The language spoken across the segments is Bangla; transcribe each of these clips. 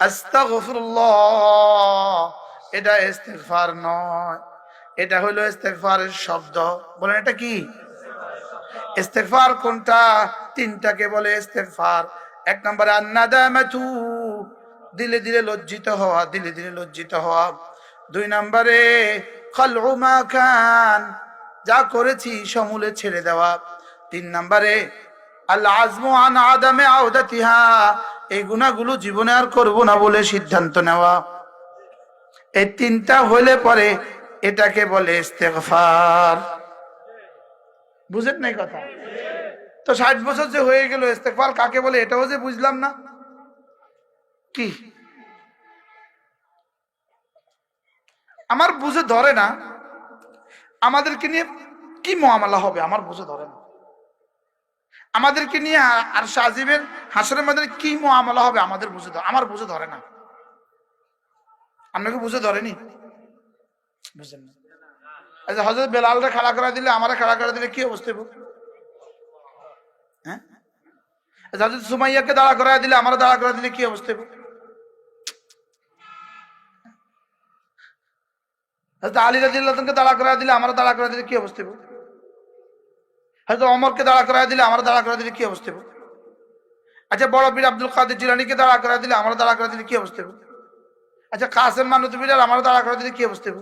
আস্তাগফিরুল্লাহ। এটা ইস্তেগফার নয়। এটা হলো ইস্তেগফারের শব্দ। বলেন এটা কি? ইস্তেগফার কোনটা? তিনটাকে বলে ইস্তেগফার। এক নম্বরে আন্নাদামাতু। দিলে দিলে লজ্জিত হওয়া, দিলে দিলে লজ্জিত হওয়া। দুই নম্বরে খালউ মা খান যা করেছি সমূলে ছেড়ে দেওয়া। তিন নম্বরে আল আজমু আন আদামে আওদাতিহা। এই গুণাগুলো জীবনে আর করব না বলে সিদ্ধান্ত নেওয়া। এই তিনটা হলে পরে এটাকে বলে ইস্তেগফার। বুঝেন নাই কথা? তো ষাট বছর যে হয়ে গেল ইস্তেগফার, কাকে বলে এটাও যে বুঝলাম না। কি? আমার বুঝে ধরে না। আমাদেরকে নিয়ে কি মহামালা হবে? আমার বুঝে ধরে না। আমাদেরকে নিয়ে আর সাজিবের হাসরের মধ্যে কি মহামালা হবে আমাদের বুঝে ধরে আমার বুঝে ধরে না। আপনাকে বুঝে ধরেনি? বুঝেন না। আচ্ছা হজরত বেলালরা খাড়া করা দিলে, আমারা খাড়া করা দিলে কি অবস্থা হ্যাঁ? হজরত সুমাইয়াকে দাঁড়া করা দিলে, আমরা দাঁড়া করা দিলে কি অবস্থা? হয়তো আলী রাদিল্লাহকে দাঁড়া করা দিলে, আমরা দাঁড়া করা দিলে কি অবস্থা? হয়তো অমরকে দাঁড়া করা দিলে আমরা দাঁড়া করা দিলে কি অবস্থা হইব? আচ্ছা বড় বীর আব্দুল কাদের জিলানিকে দাঁড়া করা দিলে আমরা দাঁড়া করা দিলে কি অবস্থা হইব? আচ্ছা কাসেম মানতবীর আর আমরা দাঁড়া করা দিলে কি অবস্থা হইব?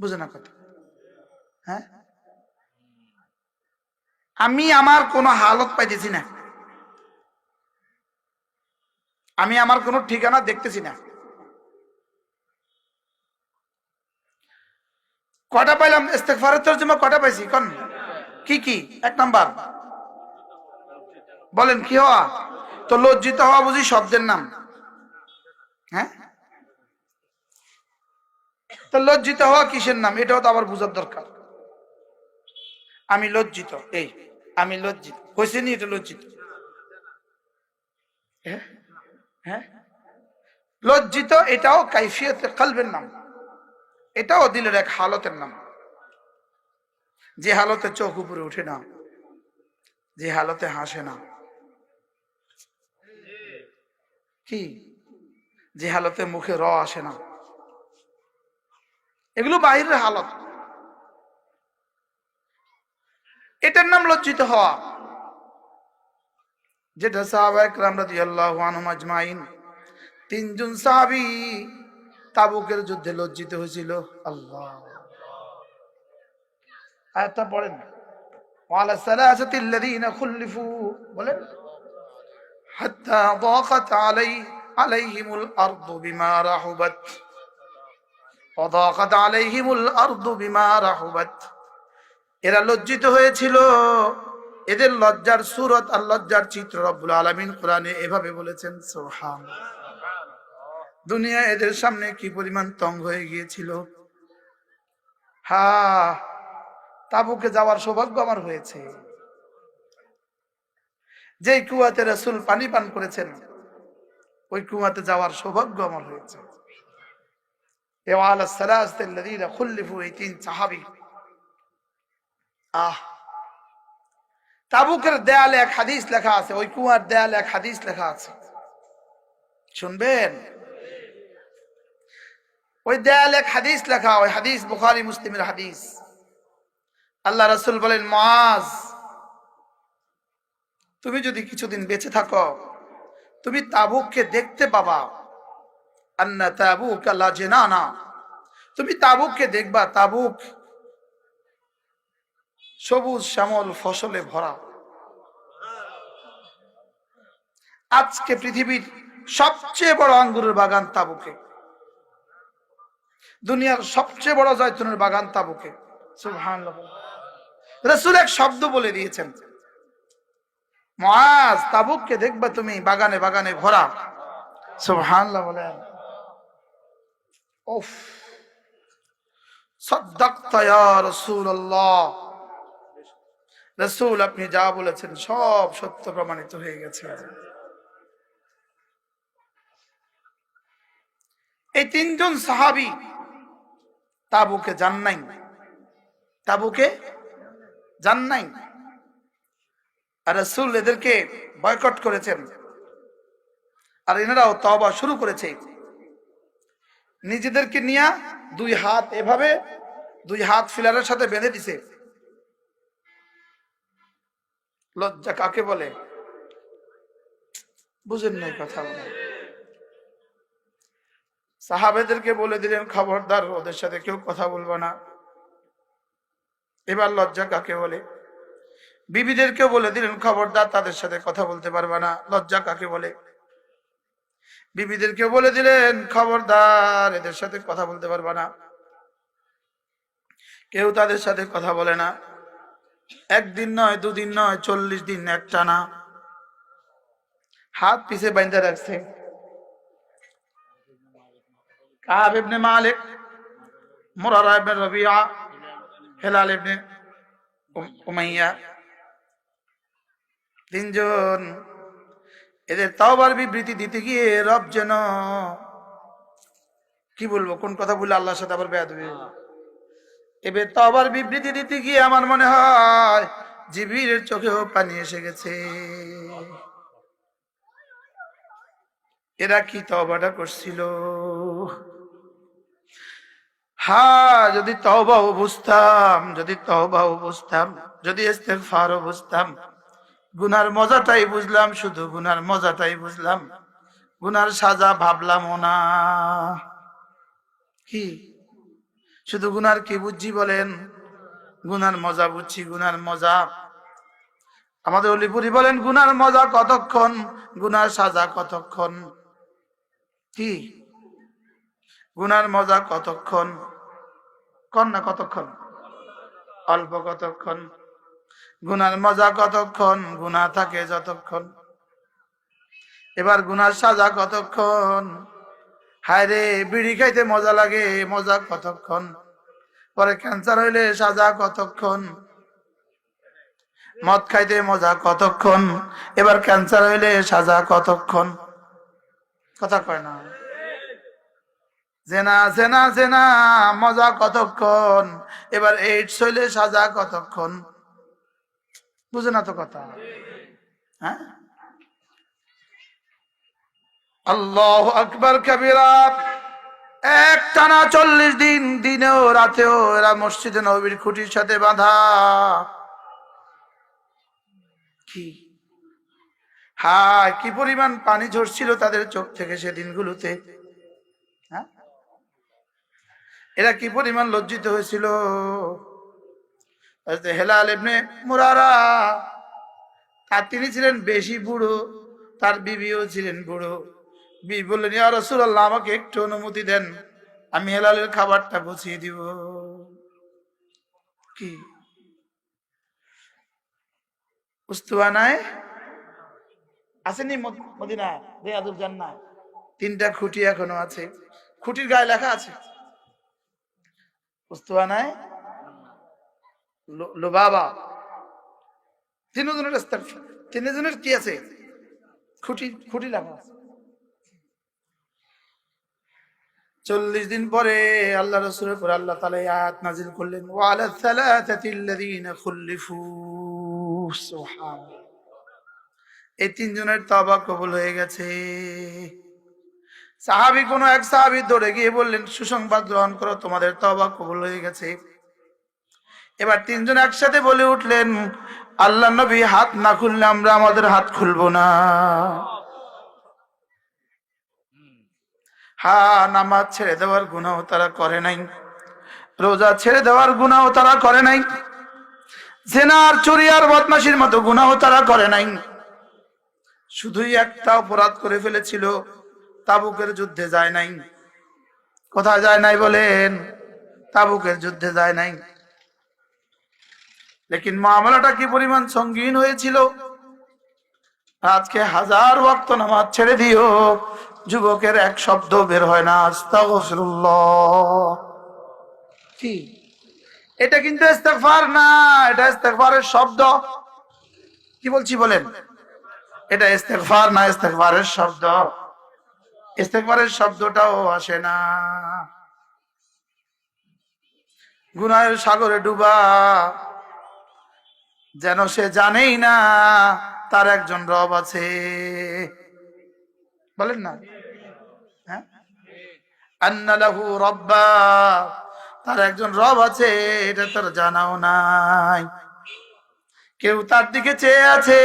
বুঝে না কথা হ্যাঁ আমি আমার কোনো হালত পাইতেছি না আমি আমার কোনো ঠিকানা দেখতেছি না কটা পাইলাম? ইস্তেগফারের তরজমা কটা পাইছি? কোন? কি কি? এক নাম্বার। বলেন, কি হওয়া? তো লজ্জিত হওয়া বুঝি শব্দের নাম। হ্যাঁ? তো লজ্জিত হওয়া কিসের নাম? এটাও তো আবার বোঝার দরকার। আমি লজ্জিত, এই, আমি লজ্জিত। হয়েছে নি এটা লজ্জিত? হ্যাঁ? হ্যাঁ? লজ্জিত এটাও কাইফিয়ত কলবের নাম। এটাও দিলের এক হালতের নাম। যে হালতে চোখ উপরে উঠে না, যে হালতে হাসে না। কি? যে হালতে মুখে র আসে না। এগুলো বাহিরের হালত। এটার নাম লজ্জিত হওয়া। যেটা সাহাবাহ রাজি আল্লাহ আনুমাজমাইন তিনজন সাহাবি তাবুকের যুদ্ধে লজ্জিত হয়েছিল আল্লাহ আয়াতটা পড়েন وعلى الثلاثة الذين خلفوا বলেন حتى ضاقت علي عليهم الأرض بما رحبت وضاقت عليهم الأرض بما رحبت এরা লজ্জিত হয়েছিল এদের লজ্জার সুরত আর লজ্জার চিত্র রব্বুল আলমিন কোরআনে এভাবে বলেছেন সোহান দুনিয়া এদের সামনে কি পরিমাণ তং হয়ে গিয়েছিল? হা, তাবুকে যাওয়ার সৌভাগ্য আমার হয়েছে। যে কুয়াতে রসুল পানি পান করেছেন, ওই কুয়াতে যাওয়ার সৌভাগ্য আমার হয়েছে। আহ, তাবুকের দেয়ালে এক হাদিস লেখা আছে, ওই কুয়ার দেয়ালে এক হাদিস লেখা আছে। শুনবেন? ওই দেয়ালে এক হাদিস লেখা, ওই হাদিস বুখারী, মুসলিমের হাদিস। আল্লাহ রসুল বলেন, মাজ, তুমি যদি কিছুদিন বেঁচে থাকো, তুমি তাবুককে দেখতে পাবা। আন্না তাবুক আল্লাহ জেনানা। তুমি তাবুককে দেখবা, তাবুক সবুজ শ্যামল ফসলে ভরা। আজকে পৃথিবীর সবচেয়ে বড় আঙ্গুরের বাগান তাবুকে। দুনিয়ার সবচেয়ে বড় জয়তুনের বাগান তাবুকে। রসুল এক শব্দ বলে দিয়েছেন। মাজ তাবুককে দেখবা তুমি বাগানে বাগানে ভরা। সুবহানাল্লাহ বলেন। আপনি যা বলেছেন সব সত্য প্রমাণিত হয়ে গেছে। এই তিনজন সাহাবি তাবুকে যান নাই তাবুকে যান নাই আর রসুল এদেরকে বয়কট করেছেন। আর এনারাও তবা শুরু করেছে। নিজেদেরকে নিয়ে দুই হাত এভাবে, দুই হাত ফিলারের সাথে বেঁধে দিছে। লজ্জা কাকে বলে? বুঝেন নাই কথা। বলে সাহাবেদেরকে বলে দিলেন, খবরদার, ওদের সাথে কেউ কথা বলব না। এবার লজ্জা কাকে বলে? বিবিদেরকেও বলে দিলেন, খবরদার, তাদের সাথে কথা বলতে পারবে না। লজ্জা কাকে বলে? বিবিদেরকেও বলে দিলেন, খবরদার, এদের সাথে কথা বলতে পারবে না। কেউ তাদের সাথে কথা বলে না। একদিন নয়, দুদিন নয়, চল্লিশ দিন একটা না। হাত পিছে বাইন্ধে রাখছে। Kaab ibn Malik, Murara ibn Rabia, Hilal ibn Um- Umayya, তিনজন। এদের তাওবার বিবৃতি দিতে গিয়ে রব যেন, কি বলব, কোন কথা বললে আল্লাহর সাথে আবার বেয়াদ। এবার তাওবার বিবৃতি দিতে গিয়ে আমার মনে হয় জিবিরের চোখেও পানি এসে গেছে। এরা কি তবাটা করছিল? হ্যাঁ যদি তবাও বুঝতাম যদি তবাও বুঝতাম যদি ইস্তেগফারও বুঝতাম গুনার মজাটাই বুঝলাম, শুধু গুনার মজাটাই বুঝলাম, গুনার সাজা ভাবলাম না। কি? শুধু গুনার কি বুঝছি বলেন? গুনার মজা বুঝছি, গুনার মজা। আমাদের অলিপুরি বলেন, গুনার মজা কতক্ষণ, গুনার সাজা কতক্ষণ? কি? গুনার মজা কতক্ষণ কন না কতক্ষণ? অল্প কতক্ষণ? গুনার মজা কতক্ষণ? গুনা থাকে যতক্ষণ। এবার গুনার সাজা কতক্ষণ? হায় রে বিড়ি খাইতে মজা লাগে, মজা কতক্ষণ? পরে ক্যান্সার হইলে সাজা কতক্ষণ? মদ খাইতে মজা কতক্ষণ? এবার ক্যান্সার হইলে সাজা কতক্ষণ? কথা কয় না। জেনা জেনা জেনা, মজা কতক্ষণ? এবার এইডস হইলে সাজা কতক্ষণ? বুঝে না তো কথা? হ্যাঁ? আল্লাহ আকবর কবিরা। এক টানা চল্লিশ দিন, দিনেও রাতেও এরা মসজিদে নবীর খুঁটির সাথে বাঁধা। কি? হ্যাঁ কি পরিমাণ পানি ঝরছিল তাদের চোখ থেকে সে দিনগুলোতে হ্যাঁ এরা কি পরিমাণ লজ্জিত হয়েছিল? হেলাল ইবনে মুরারা তার তিনি ছিলেন বেশি বুড়ো, তার বিবিও ছিলেন বুড়ো। বি বললেন রাসূলুল্লাহ, আমাকে একটু অনুমতি দেন, আমি হেলালের খাবারটা বুঝিয়ে দিব। কি? আসেনি মদ- মদিনা জান্নাহ? তিনটা খুঁটি এখনও আছে। খুঁটির গায়ে লেখা আছে। তিনজনের কি আছে? খুঁটি খুঁটি আছে। চল্লিশ দিন পরে আল্লাহ রসুলের পরে আল্লাহ তালা আয়াত নাজিল করলেন এই তিনজনের তবা কবুল হয়ে গেছে। সাহাবি কোন এক সাহাবি দৌড়ে গিয়ে বললেন, সুসংবাদ গ্রহণ করো, তোমাদের তবা কবুল হয়ে গেছে। এবার তিনজন একসাথে বলে উঠলেন, আল্লাহ নবী, হাত না খুললে আমরা আমাদের হাত খুলবো না। হা, নামাজ ছেড়ে দেওয়ার গুণাও তারা করে নাই। রোজা ছেড়ে দেওয়ার গুণাও তারা করে নাই। জেনার, চুরি আর বদমাসির মতো গুণাও তারা করে নাই। শুধুই একটা অপরাধ করে ফেলেছিল তাবুকের যুদ্ধে যায় নাই। কোথায় যায় নাই বলেন? তাবুকের যুদ্ধে যায় নাই। লেকিন মামলাটা কি পরিমাণ সঙ্গীন হয়েছিল? আজকে হাজার ওয়াক্ত নামাজ ছেড়ে দিও, যুবকের এক শব্দ বের হয় না এটা কিন্তু না, এটা ইস্তেগফারের শব্দ। কি বলছি বলেন? এটা ইস্তেগফার না, ইস্তেগফারের শব্দ? ইস্তেগফারের শব্দটাও আসে না। গুনাহের সাগরে ডুবা, যেন সে জানেই না তার একজন রব আছে। বলেন না? হ্যাঁ? আন্না লাহু রব্বা, তার একজন রব আছে, এটা তার জানাও নাই। কেউ তার দিকে চেয়ে আছে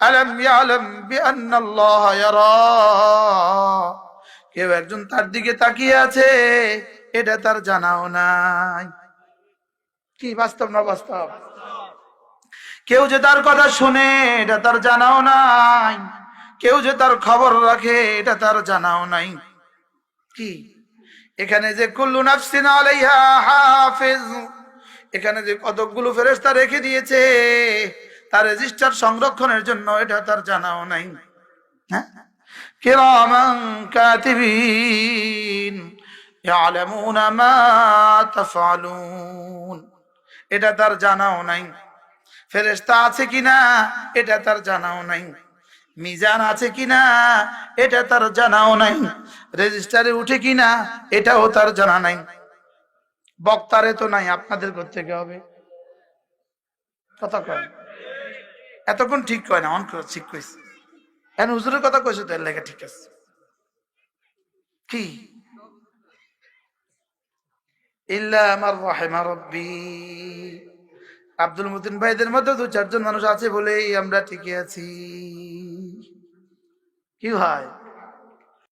আলম ইয়ালাম বিআন্নাল্লাহ কেউ একজন তার দিকে তাকিয়ে আছে, এটা তার জানাও নাই। কি বাস্তব না বাস্তব? কেউ যে তার কথা শুনে, এটা তার জানাও নাই। কেউ যে তার খবর রাখে, এটা তার জানাও নাই। কি? এখানে যে কুল্লু নাফসিন এখানে যে কতকগুলো ফেরেশতা রেখে দিয়েছে তার রেজিস্টার সংরক্ষণের জন্য এটা তার জানাও নাই। হ্যাঁ? কিরামান কাতিবিন ইয়ালামুনা মা তাফআলুন। এটা তার জানাও নাই। ফেরেশতা আছে কিনা? এটা তার জানাও নাই। মিজান আছে কিনা? এটা তার জানাও নাই। রেজিস্টারে উঠে কিনা? এটাও তার জানা নাই। বক্তারে তো নাই, আপনাদের করতে হবে? কথা কয়। এতক্ষণ ঠিক কয় না, অন ঠিক কইছে। এখন হুজুরের কথা কইছে তো, এর লেগে ঠিক আছে। কি? আব্দুল মতিন ভাইদের মধ্যে দু চারজন মানুষ আছে বলেই আমরা টিকে আছি। কি হয়?